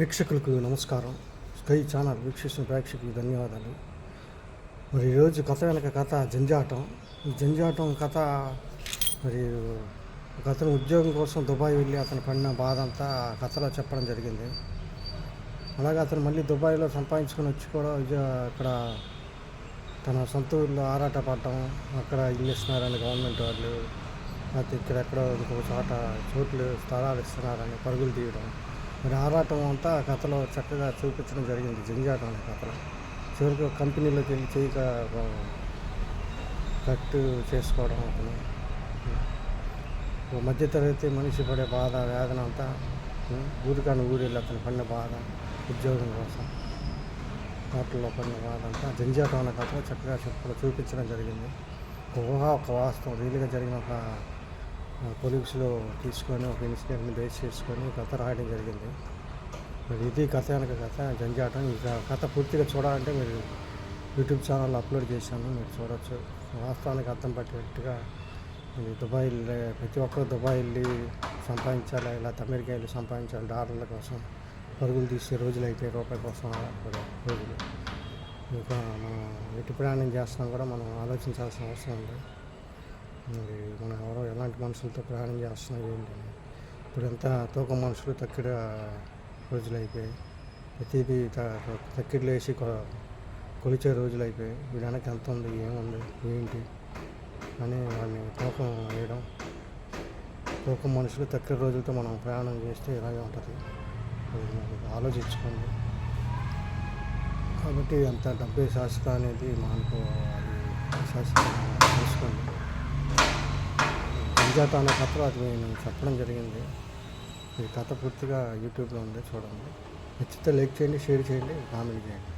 వీక్షకులకు నమస్కారం. Sky channel వీక్షిస్తున్న ప్రేక్షకులకు ధన్యవాదాలు. మరి ఈరోజు కథ వెనక కథ జంజాటం. ఈ జంజాటం కథ మరి ఒక అతను ఉద్యోగం కోసం దుబాయ్ వెళ్ళి అతను పడిన బాధ అంతా ఆ కథలో చెప్పడం జరిగింది. అలాగే అతను మళ్ళీ దుబాయ్లో సంపాదించుకొని వచ్చి కూడా అక్కడ తన సొంత ఊళ్ళో ఆరాట పడటం అక్కడ ఇల్లు ఇస్తున్నారని గవర్నమెంట్ వాళ్ళు లేకపోతే ఇక్కడెక్కడో ఇంకొక చోట చోట్లు స్థలాలు ఇస్తున్నారని పరుగులు తీయడం మరి ఆరాటం అంతా ఆ కథలో చక్కగా చూపించడం జరిగింది జంజాటం అనే కథలో. చివరికి కంపెనీలోకి వెళ్ళి చేయక కట్టు చేసుకోవడం అతను. మధ్యతరగతి మనిషి పడే బాధ వేదన అంతా ఊరికాని ఊరిలో అతను పడిన బాధ ఉద్యోగం కోసం వాటిల్లో పడిన బాధ అంతా జంజాటం అనే కథలో చక్కగా చెప్పడం చూపించడం జరిగింది. ఒక ఊహ ఒక వాస్తవం రియల్గా జరిగిన ఒక పొలిక్స్లో తీసుకొని ఒక ఇన్సిడెంట్ని బేస్ చేసుకొని కథ రాయడం జరిగింది. మరి ఇది కథ వెనక కథ జంజాటం. ఇక కథ పూర్తిగా చూడాలంటే మీరు యూట్యూబ్ ఛానల్ అప్లోడ్ చేశాను మీరు చూడొచ్చు. వాస్తవానికి అర్థం పట్టేట్టుగా ఇది దుబాయ్ ప్రతి ఒక్కరు దుబాయ్ వెళ్ళి సంపాదించాలి ఇలా అమెరికా వెళ్ళి సంపాదించాలి డాలర్ల కోసం. పరుగులు తీసే రోజులు అయితే రూపాయి కోసం రోజులు. ఇంకా మనం ఎటు ప్రయాణం చేస్తున్నాం కూడా మనం ఆలోచించాల్సిన అవసరం ఉంది. మరి మనం ఎవరో ఎలాంటి మనుషులతో ప్రయాణం చేస్తున్నాం ఏంటి ఇప్పుడంతా ఇప్పుడు ఎంత తూకం మనుషులు తక్కిడ రోజులు అయిపోయాయి ప్రతిదీ తక్కిడలు వేసి కొ- కొలిచే రోజులు అయిపోయాయి వీడి వెనక ఎంత ఉంది ఏముంది ఏంటి అని వాళ్ళని తూకం వేయడం. తూకం మనుషులు తక్కిన రోజులతో మనం ప్రయాణం చేస్తే ఇలాగే ఉంటుంది. ఆలోచించుకోండి. కాబట్టి అంత డబ్బే శాశ్వత అనేది మనకు అది శాశ్వత తెలుసుకోండి సంజాత అనే కథలో అది నేను చెప్పడం జరిగింది. ఈ కథ పూర్తిగా యూట్యూబ్లో ఉంది చూడండి. నచ్చితే లైక్ చేయండి షేర్ చేయండి కామెంట్ చేయండి.